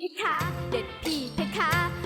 เพคะ เด็ดพี่เพคะ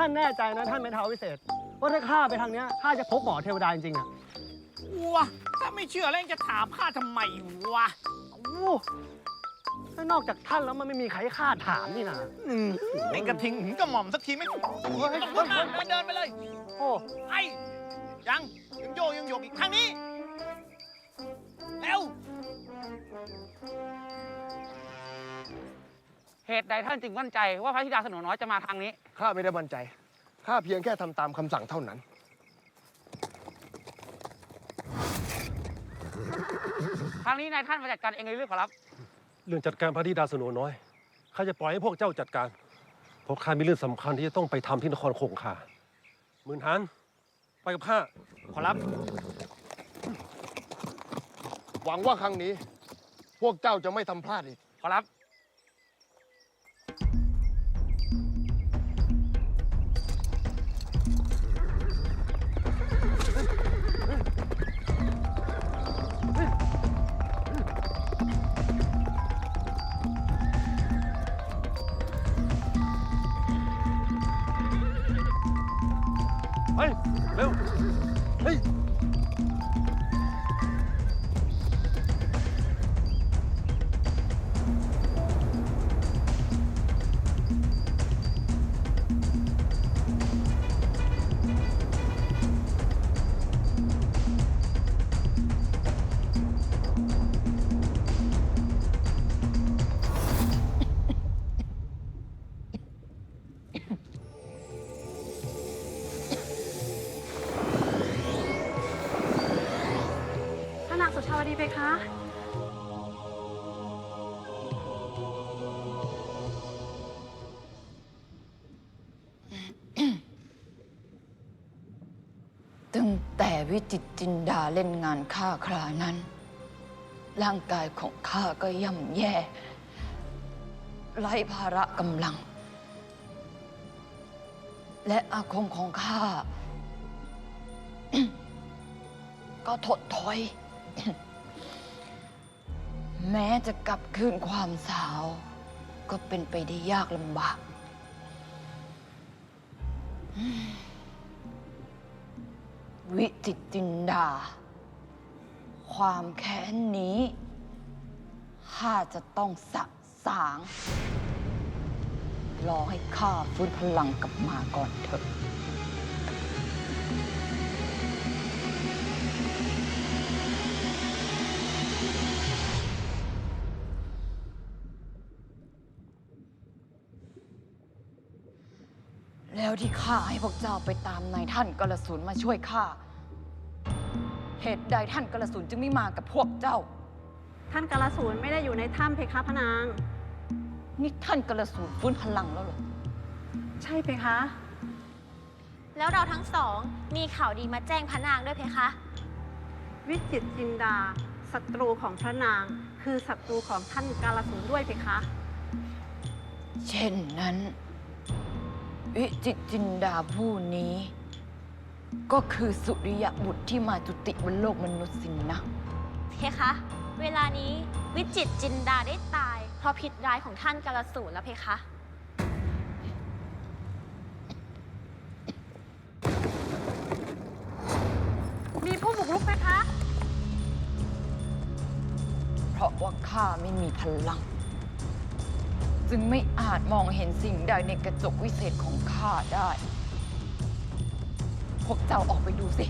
ท่านแน่ใจนะท่านเป็นเท้าวิเศษ ว่าถ้าข้าไปทางเนี้ยข้าจะพบหมอเทวดาจริงๆอะวะถ้าไม่เชื่อแล้วยังจะถามข้าทำไมวะโอ้ถ้านอกจากท่านแล้วมันไม่มีใครให้ข้าถามนี่นะไอ้กระทิงถึงกระหม่อมสักทีไม่ต้องพูดมากเดินเดินไปเลย โอ้ไอ้ยังยังโยกยังโยกอีกทางนี้เร็ว เหตุใดท่านจึงมั่นใจว่าพระธิดาสโนน้อยจะมาทางนี้ ข้าไม่ได้มั่นใจ ข้าเพียงแค่ทำตามคำสั่งเท่านั้น ทางนี้นายท่านมาจัดการเองเลยหรือขอรับเรื่องจัดการพระธิดาสโนน้อย ข้าจะปล่อยให้พวกเจ้าจัดการ เพราะข้ามีเรื่องสำคัญที่จะต้องไปทำที่นครคงคาหมื่นหัน ไปกับข้า ขอรับ หวังว่าครั้งนี้ พวกเจ้าจะไม่ทำพลาดอีก ขอรับ วิจิตจินดาเล่นงานข้าครานั้น ร่างกายของข้าก็ย่ำแย่ ไร้ภาระกำลัง และอาคมของข้า ก็ถดถอย แม้จะกลับคืนความสาว ก็เป็นไปได้ยากลำบาก วิจิตรจินดา ความแค้นนี้ ข้าจะต้องสะสาง รอให้ข้าฟื้นพลังกลับมาก่อนเถอะ แล้วที่ข้าให้พวกเจ้าไปตามนายท่านกระสุนมาช่วยข้า เหตุใดท่านกระสุนจึงไม่มากับพวกเจ้า ท่านกาลสูนไม่ได้อยู่ในถ้ำเพคะพระนาง นี่ท่านกระสุนฟื้นพลังแล้วเหรอ ใช่เพคะ แล้วเราทั้งสองมีข่าวดีมาแจ้งพระนางด้วยเพคะ วิจิตรจินดาศัตรูของพระนาง คือศัตรูของท่านกาลสูนด้วยเพคะ เช่นนั้น วิจิตรจินดาผู้นี้ ก็คือสุริยบุตรที่มาจุติบนโลกมนุษย์สินนะ เพคะ เวลานี้วิจิตรจินดาได้ตาย เพราะพิษร้ายของท่านกาลสูนแล้วเพคะ มีผู้บุกรุกเพคะ เพราะว่าข้าไม่มีพลัง จึงไม่อาจมองเห็นสิ่งใดในกระจกวิเศษของข้าได้ พวกเจ้าออกไปดูสิ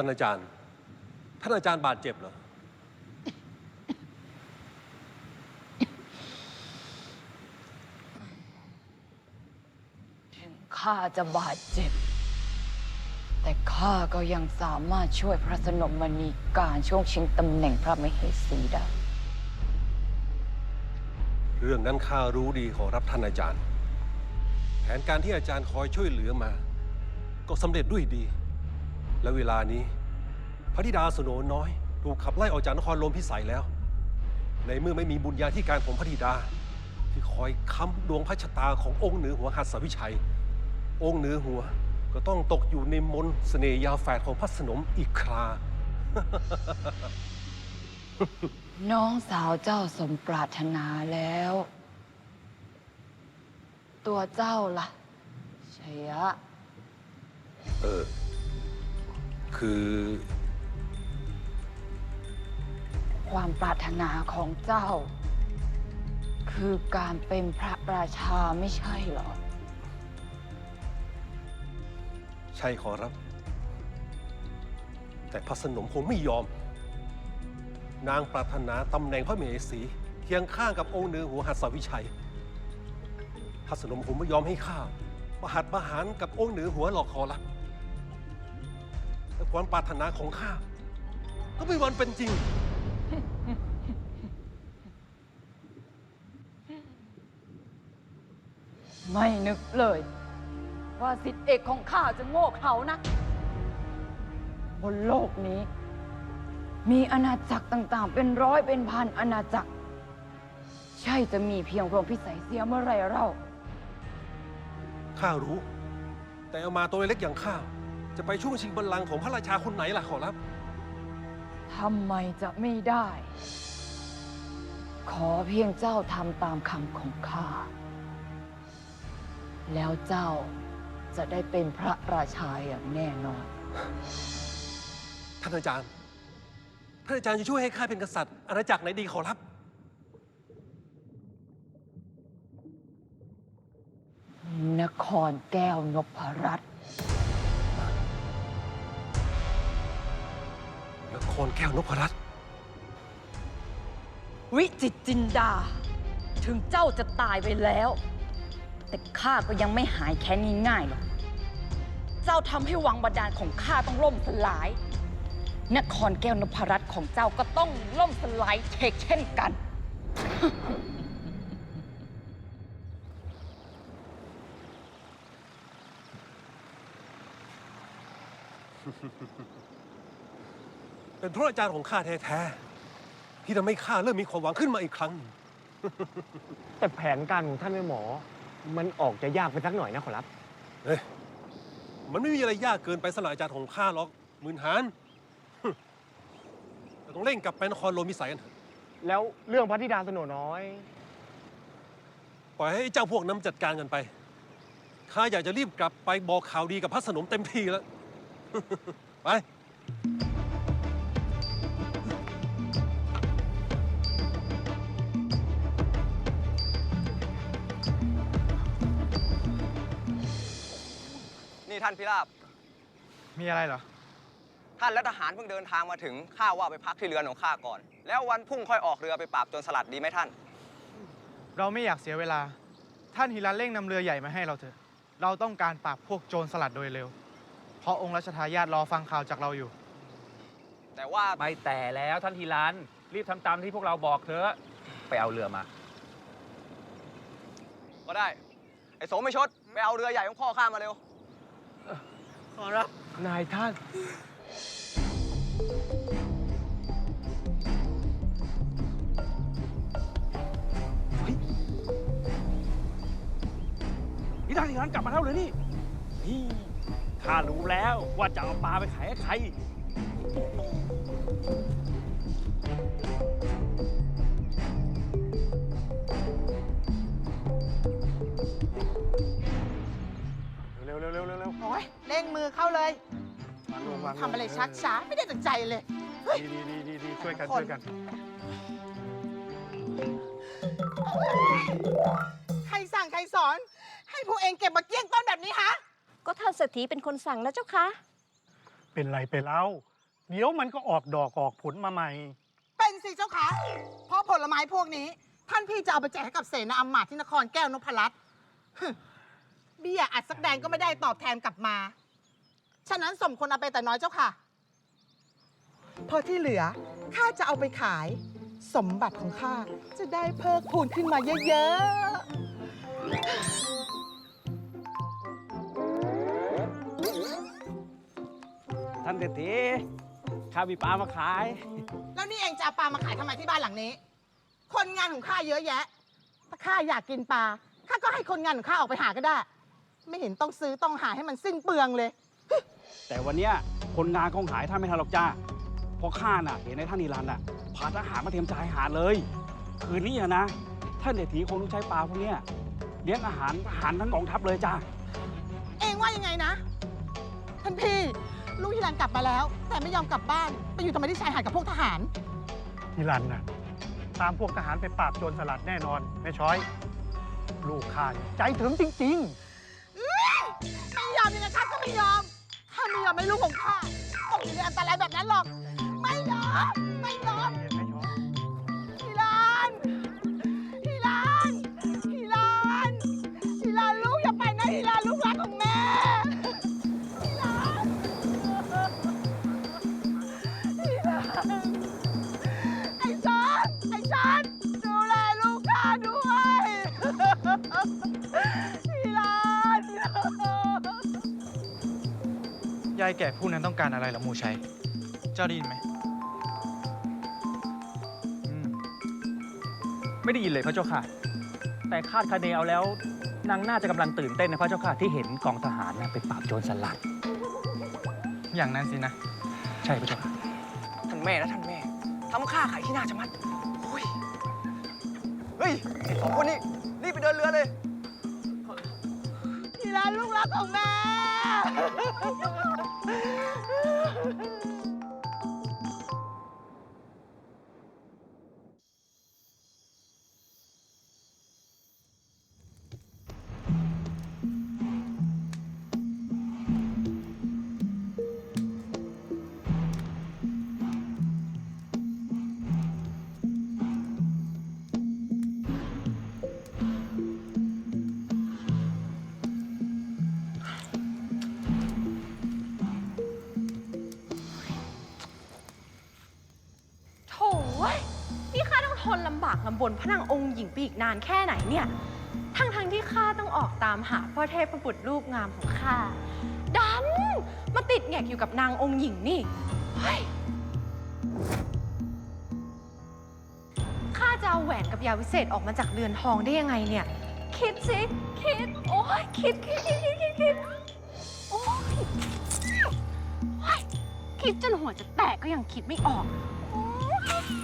ท่านอาจารย์ ท่านอาจารย์บาดเจ็บเหรอ ถึงข้าจะบาดเจ็บ แต่ข้าก็ยังสามารถช่วยพระสนมมณีการช่วงชิงตำแหน่งพระมเหสีได้ เรื่องนั้นข้ารู้ดีขอรับท่านอาจารย์ แผนการที่อาจารย์คอยช่วยเหลือมา ก็สำเร็จด้วยดี และเวลานี้ พระธิดาสโนน้อย ถูกขับไล่ออกจากนครโลมพิสัยแล้ว ในเมื่อไม่มีบุญญาธิการของพระธิดา ที่คอยค้ำดวงพระชะตาขององค์เหนือหัวหัสสวิชัย องค์เหนือหัวก็ต้องตกอยู่ในมนต์เสน่ห์ยาแฝดของพระสนมอีกครา น้องสาวเจ้าสมปรารถนาแล้ว ตัวเจ้าล่ะชัยะ เออ คือ ความปรารถนาของเจ้า คือการเป็นพระราชาไม่ใช่เหรอ ใช่ขอรับ แต่พระสนมคงไม่ยอม นางปรารถนาตำแหน่งพระเมสีเคียงข้างกับองค์เหนือหัวหัสสวิชัย พระสนมคงไม่ยอมให้ข้าประหัตประหารกับองค์เหนือหัวหลอกขอรับ แต่ความปรารถนาของข้าก็ไม่วันเป็นจริง ไม่นึกเลย ว่าสิทธิเอกของข้าจะโง่เขลานะ บนโลกนี้ มีอาณาจักรต่างๆ เป็นร้อยเป็นพันอาณาจักร ใช่จะมีเพียงพรหมพิสัยเสียเมื่อไรเล่าข้ารู้ แต่เอามาตัวเล็กอย่างข้า จะไปช่วงชิงบัลลังก์ของพระราชาคนไหนล่ะขอรับ ทำไมจะไม่ได้ ขอเพียงเจ้าทำตามคำของข้า แล้วเจ้าจะได้เป็นพระราชาอย่างแน่นอน ท่านอาจารย์ ท่านอาจารย์จะช่วยให้ข้าเป็นกษัตริย์อาณาจักรไหนดีขอรับ นครแก้วนพรัตน์ รแก้วนพรัตน์วิจิตรจินดา ถึงเจ้าจะตายไปแล้ว แต่ข้าก็ยังไม่หายแค้นง่ายๆหรอก เจ้าทำให้วังบาดาลของข้าต้องล่มสลาย นครแก้วนพรัตน์ของเจ้าก็ต้องล่มสลายเชกเช่นกัน เป็นเพราะอาจารย์ของข้าแท้ๆที่ทำให้ข้าเริ่มมีความหวังขึ้นมาอีกครั้งแต่แผนการของท่านแม่หมอ มันออกจะยากไปสักหน่อยนะขอรับ เฮ้ยมันไม่มีอะไรยากเกินไปสำหรับอาจารย์ของข้าหรอกหมื่นหานแต่ต้องเร่งกลับไปนครโลมิสัยกันเถอะแล้วเรื่องพระธิดาสโนน้อย ปล่อยให้เจ้าพวกนั้นจัดการกันไปข้าอยากจะรีบกลับไปบอกข่าวดีกับพระสนมเต็มที่แล้ว ไป ท่านพิราบ มีอะไรเหรอ ท่านและทหารเพิ่งเดินทางมาถึงข้าว่าไปพักที่เรือนของข้าก่อน แล้ววันพรุ่งค่อยออกเรือไปปราบโจรสลัดดีไหมท่าน เราไม่อยากเสียเวลา ท่านฮิรันเร่งนำเรือใหญ่มาให้เราเถอะ เราต้องการปราบพวกโจรสลัดโดยเร็ว เพราะองค์รัชทายาทรอฟังข่าวจากเราอยู่ แต่ว่าไม่แต่แล้วท่านทีรันรีบทำตามที่พวกเราบอกเถอะไปเอาเรือมา ก็ได้ ไอ้โสมไม่ชดไปเอาเรือใหญ่ของพ่อข้ามาเร็ว นายท่าน นี่ท่านทีรันกลับมาเท่าเลยนี่ นี่ข้ารู้แล้วว่าจะเอาปลาไปขายให้ใคร มือเข้าเลยวางลงวางลงทำอะไรชักช้าไม่ได้ตั้งใจเลย ดีดีดีดีดีช่วยกันคน ช่วยกัน ใครสั่งใครสอน ให้พวกเองเก็บมาเกลี้ยงต้นแบบนี้ฮะ ก็ท่านเศรษฐีเป็นคนสั่งนะเจ้าคะเป็นไรไปแล้วเดี๋ยวมันก็ออกดอกออกผลมาใหม่ เป็นสิเจ้าคะเพราะผลไม้พวกนี้ ท่านพี่จะเอาไปแจกให้กับเสนาอำมาตย์ที่นครแก้วนพรัตน์ฮึเบี้ยอัดสักแดงก็ไม่ได้ตอบแทนกลับมา ฉะนั้นสมควรเอาไปแต่น้อยเจ้าค่ะ พอที่เหลือข้าจะเอาไปขาย สมบัติของข้าจะได้เพิ่มพูนขึ้นมาเยอะๆท่านเศรษฐีข้ามีปลามาขายแล้วนี่เองจะเอาปลามาขายทำไมที่บ้านหลังนี้ คนงานของข้าเยอะแยะ ถ้าข้าอยากกินปลาข้าก็ให้คนงานของข้าออกไปหาก็ได้ ไม่เห็นต้องซื้อต้องหาให้มันสิ้นเปลืองเลย แต่วันเนี้ยคนงานคงหายท่านไม่ทันหรอกจ้าเพราะข้าน่ะเห็นในท่านนิรันดร์น่ะพาทหารมาเตรียมชายหาดเลย คืนนี้อะนะท่านเศรษฐีคงต้องใช้ปลาพวกเนี้ยเลี้ยงอาหารทหารทั้งกองทัพเลยจ้าเองว่ายังไงนะ ท่านพี่ลูกฮิรันกลับมาแล้ว แต่ไม่ยอมกลับบ้านไปอยู่ทำไมที่ชายหาดกับพวกทหารทีรันน่ะตามพวกทหารไปปราบโจรสลัดแน่นอนแม่ช้อย ลูกข้าเนี่ยใจถึงจริงไม่ยอมยังไงข้าก็ไม่ยอม ข้าไม่ยอมให้ลูกของข้าตกอยู่ในอันตรายแบบนั้นหรอก ไม่ยอมไม่ยอมๆเห็นแม่ช้อยฮิรันฮิรันฮิรันฮิรันลูกอย่าไปนะฮิรันลูกรักของแม่ฮิรันฮิรันายแก่ผู้นั้นต้องการอะไรเหรอหมูชัย เจ้าได้ยินไหมไม่ได้ยินเลยพระเจ้าค่ะ แต่คาดคะเนเอาแล้วนางน่าจะกำลังตื่นเต้นนะพระเจ้าค่ะที่เห็นกองทหารนะไปปราบโจรสลัด อย่างนั้นสินะ ใช่พระเจ้าค่ะ ท่านแม่นะท่านแม่ทำข้าขายที่หน้าจะมัดโอ้ยเฮ้ยไอ้สองคนนี้รีบไปเดินเรือเลยฮิรันลูกรักของแม่ ลำบากลำบนพระนางองค์หญิงไปอีกนานแค่ไหนเนี่ย ทั้งทั้งๆที่ข้าต้องออกตามหาพ่อเทพบุตรรูปงามของข้า ดัน มาติดแงกอยู่กับนางองค์หญิงนี่ เฮ้ย ข้าจะเอาแหวนกับยาวิเศษออกมาจากเรือนทองได้ยังไงเนี่ย คิดสิ คิด โอ้ยคิดคิดคิดคิดคิดคิดโอ้ยโอ้ยคิดจนหัวจะแตกก็ยังคิดไม่ออกโอ้ย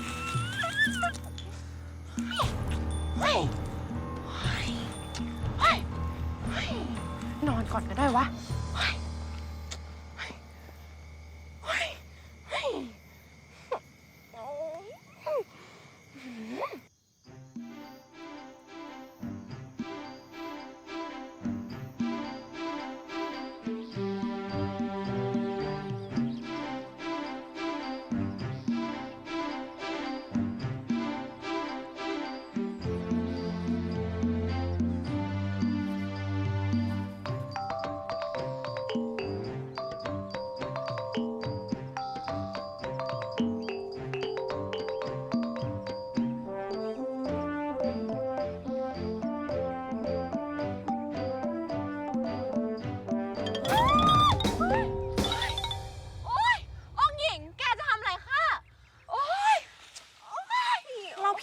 นอนก่อนก็ได้วะ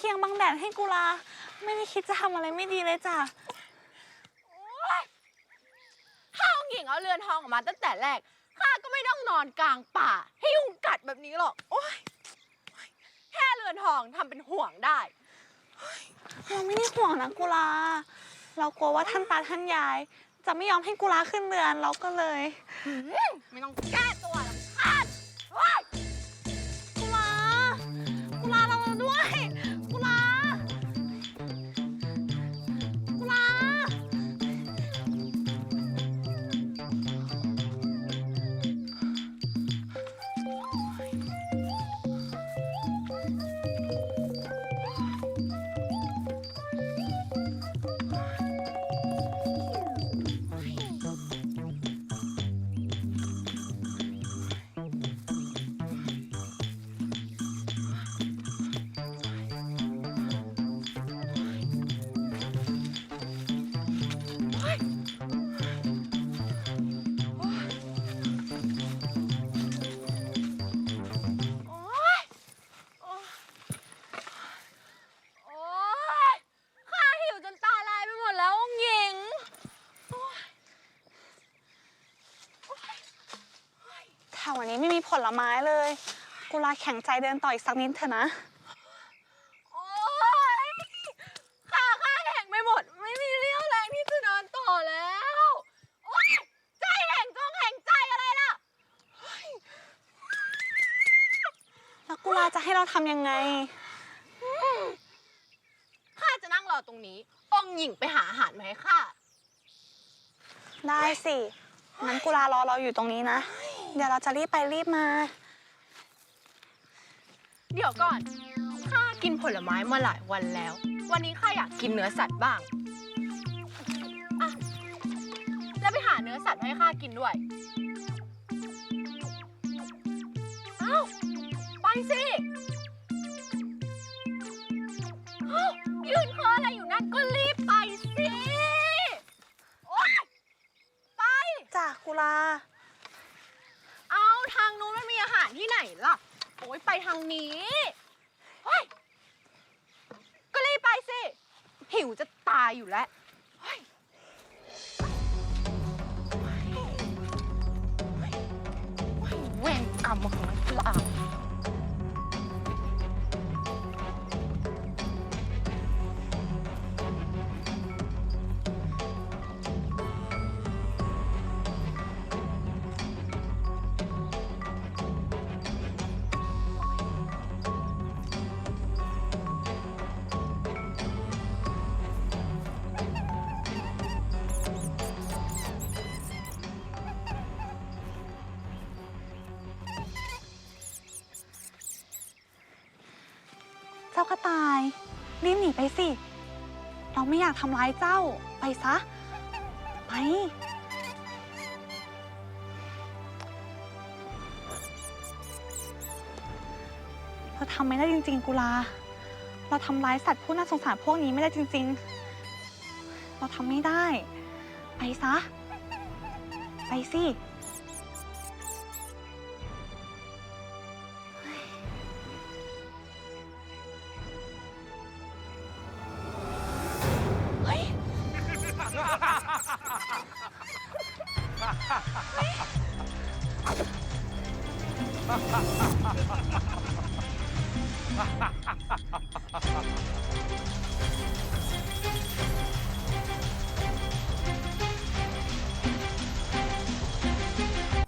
เราเพียงบังแดดให้กุลา ไม่ได้คิดจะทำอะไรไม่ดีเลยจ้ะโอ๊ยถ้าองค์หญิงเอาเรือนทองออกมาตั้งแต่แรก ข้าก็ไม่ต้องนอนกลางป่า ให้ยุงกัดแบบนี้หรอก โอ๊ย แค่เรือนทองทำเป็นห่วงได้ เราไม่ได้ห่วงนะกุลา เรากลัวว่าท่านตาท่านยาย จะไม่ยอมให้กุลาขึ้นเรือนเราก็เลย ไม่ต้องแก้ ถ้าวันนี้ไม่มีผลไม้เลย กุลาแข็งใจเดินต่ออีกสักนิดเถอะนะ โอ๊ยขาข้าแข็งไปหมด ไม่มีเรี่ยวแรงที่จะเดินต่อแล้ว โอ๊ยใจแข็งจงแข็งใจอะไรล่ะ แล้วกุลาจะให้เราทำยังไง ข้าจะนั่งรอตรงนี้ องค์หญิงไปหาอาหารมาให้ข้า ได้สิงั้นกุลารอเราอยู่ตรงนี้นะ เดี๋ยวเราจะรีบไปรีบมา เดี๋ยวก่อน ข้ากินผลไม้มาหลายวันแล้ว วันนี้ข้าอยากกินเนื้อสัตว์บ้างอะแล้วไปหาเนื้อสัตว์มาให้ข้ากินด้วย รีบหนีไปสิ เราไม่อยากทำร้ายเจ้า ไปซะ ไป เราทำไม่ได้จริง ๆ กุลา เราทำร้ายสัตว์ผู้น่าสงสารพวกนี้ไม่ได้จริง ๆ เราทำไม่ได้ ไปซะ ไปสิ